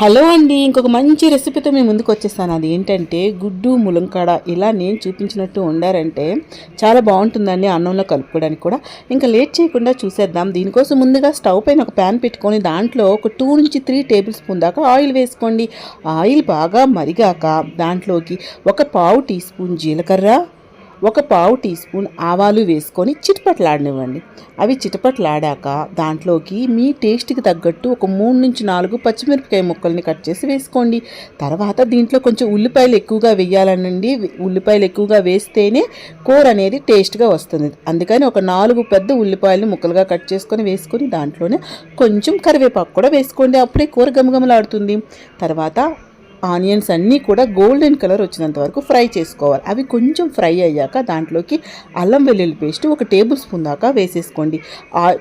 Hello అండి ఇంకొక మంచి రెసిపీతో మేము ముందుకు వచ్చేసాను. అది ఏంటంటే గుడ్డు ములంకాడ ఇలా నేను చూపించినట్టు వండారంటే చాలా బాగుంటుందండి అన్నంలో కలుపుకోవడానికి కూడా. ఇంకా లేట్ చేయకుండా చూసేద్దాం. దీనికోసం ముందుగా స్టవ్ పైన ఒక ప్యాన్ పెట్టుకొని దాంట్లో ఒక టూ నుంచి త్రీ టేబుల్ స్పూన్ దాకా ఆయిల్ వేసుకోండి. ఆయిల్ బాగా మరిగాక దాంట్లోకి ఒక పావు టీ స్పూన్ జీలకర్ర ఒక పావు టీ స్పూన్ ఆవాలు వేసుకొని చిటపట్లాడనివ్వండి. అవి చిటపట్లాడాక దాంట్లోకి మీ టేస్ట్కి తగ్గట్టు ఒక మూడు నుంచి నాలుగు పచ్చిమిరపకాయ ముక్కల్ని కట్ చేసి వేసుకోండి. తర్వాత దీంట్లో కొంచెం ఉల్లిపాయలు ఎక్కువగా వేయాలనండి. ఉల్లిపాయలు ఎక్కువగా వేస్తేనే కూర అనేది టేస్ట్గా వస్తుంది. అందుకని ఒక నాలుగు పెద్ద ఉల్లిపాయలు ముక్కలుగా కట్ చేసుకొని వేసుకొని దాంట్లోనే కొంచెం కరివేపాకు కూడా వేసుకోండి. అప్పుడే కూర గమగమలాడుతుంది తర్వాత ఆనియన్స్ అన్నీ కూడా గోల్డెన్ కలర్ వచ్చినంత వరకు ఫ్రై చేసుకోవాలి. అవి కొంచెం ఫ్రై అయ్యాక దాంట్లోకి అల్లం వెల్లుల్లి పేస్ట్ ఒక టేబుల్ స్పూన్ దాకా వేసేసుకోండి.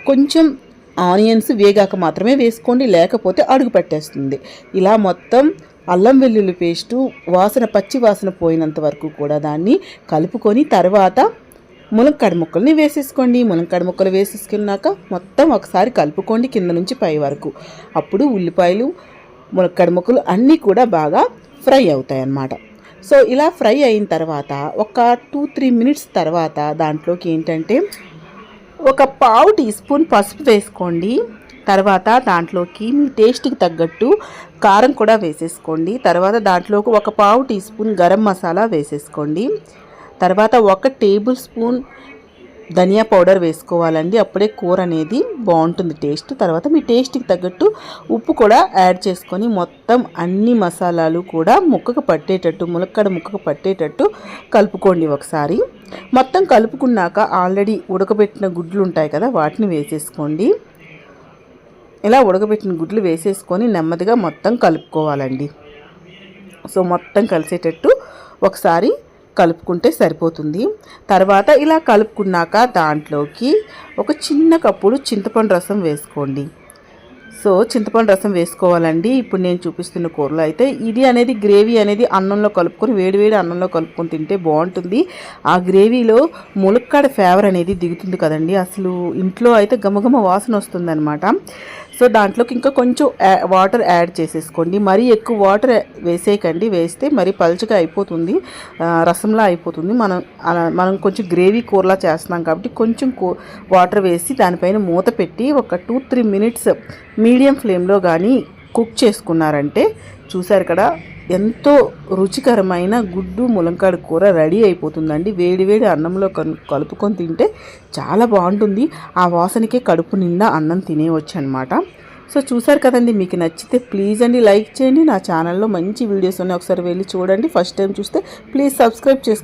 కొంచెం ఆనియన్స్ వేగాక మాత్రమే వేసుకోండి లేకపోతే అడుగు పెట్టేస్తుంది. ఇలా మొత్తం అల్లం వెల్లుల్లి పేస్టు వాసన పచ్చి వాసన పోయినంత వరకు కూడా దాన్ని కలుపుకొని తర్వాత ములంకాడ ముక్కల్ని వేసేసుకోండి. ములంకాడ ముక్కలు వేసేసుకున్నాక మొత్తం ఒకసారి కలుపుకోండి కింద నుంచి పై వరకు. అప్పుడు ఉల్లిపాయలు ములక్కడ ముక్కలు అన్నీ కూడా బాగా ఫ్రై అవుతాయి అన్నమాట సో ఇలా ఫ్రై అయిన తర్వాత ఒక టూ త్రీ మినిట్స్ తర్వాత దాంట్లోకి ఏంటంటే ఒక పావు టీ స్పూన్ పసుపు వేసుకోండి. తర్వాత దాంట్లోకి మీ టేస్ట్కి తగ్గట్టు కారం కూడా వేసేసుకోండి. తర్వాత దాంట్లోకి ఒక పావు టీ స్పూన్ గరం మసాలా వేసేసుకోండి. తర్వాత ఒక టేబుల్ స్పూన్ ధనియా పౌడర్ వేసుకోవాలండి. అప్పుడే కూర అనేది బాగుంటుంది టేస్ట్. తర్వాత మీ టేస్ట్కి తగ్గట్టు ఉప్పు కూడా యాడ్ చేసుకొని మొత్తం అన్ని మసాలాలు కూడా ముక్కకు పట్టేటట్టు ములక్కడ ముక్కకు పట్టేటట్టు కలుపుకోండి ఒకసారి. మొత్తం కలుపుకున్నాక ఆల్రెడీ ఉడకబెట్టిన గుడ్లు ఉంటాయి కదా వాటిని వేసేసుకోండి. ఇలా ఉడకబెట్టిన గుడ్లు వేసేసుకొని నెమ్మదిగా మొత్తం కలుపుకోవాలండి. సో మొత్తం కలిసేటట్టు ఒకసారి కలుపుకుంటే సరిపోతుంది. తర్వాత ఇలా కలుపుకున్నాక దాంట్లోకి ఒక చిన్న కప్పుడు చింతపండు రసం వేసుకోండి. సో చింతపండు రసం వేసుకోవాలండి. ఇప్పుడు నేను చూపిస్తున్న కూరలో అయితే ఇది అనేది గ్రేవీ అనేది అన్నంలో కలుపుకొని వేడివేడి అన్నంలో కలుపుకొని తింటే బాగుంటుంది. ఆ గ్రేవీలో ములక్కాడ ఫ్లేవర్ అనేది దిగుతుంది కదండి. అసలు ఇంట్లో అయితే గమగమ వాసన వస్తుందన్నమాట. సో దాంట్లోకి ఇంకా కొంచెం యా- వాటర్ యాడ్ చేసేసుకోండి. మరీ ఎక్కువ వాటర్ వేసేయకండి. వేస్తే మరి పలుచగా అయిపోతుంది. రసంలా అయిపోతుంది. మనం అలా మనం కొంచెం గ్రేవీ కూరలా చేస్తున్నాం కాబట్టి కొంచెం కూ వాటర్ వేసి దానిపైన మూత పెట్టి ఒక టూ త్రీ మినిట్స్ మీడియం ఫ్లేమ్లో కానీ కుక్ చేసుకున్నారంటే చూసారు కదా ఎంతో రుచికరమైన గుడ్డు ములంకాడ కూర రెడీ అయిపోతుందండి. వేడివేడి అన్నంలో కలు- కలుపుకొని తింటే చాలా బాగుంటుంది. ఆ వాసనకే కడుపు నిండా అన్నం తినేయవచ్చు అనమాట సో చూసారు కదండి మీకు నచ్చితే ప్లీజ్ అండి లైక్ చేయండి. నా ఛానల్లో మంచి వీడియోస్ ఉన్నాయి. ఒకసారి వెళ్ళి చూడండి. ఫస్ట్ టైం చూస్తే ప్లీజ్ సబ్స్క్రైబ్ చేసుకోండి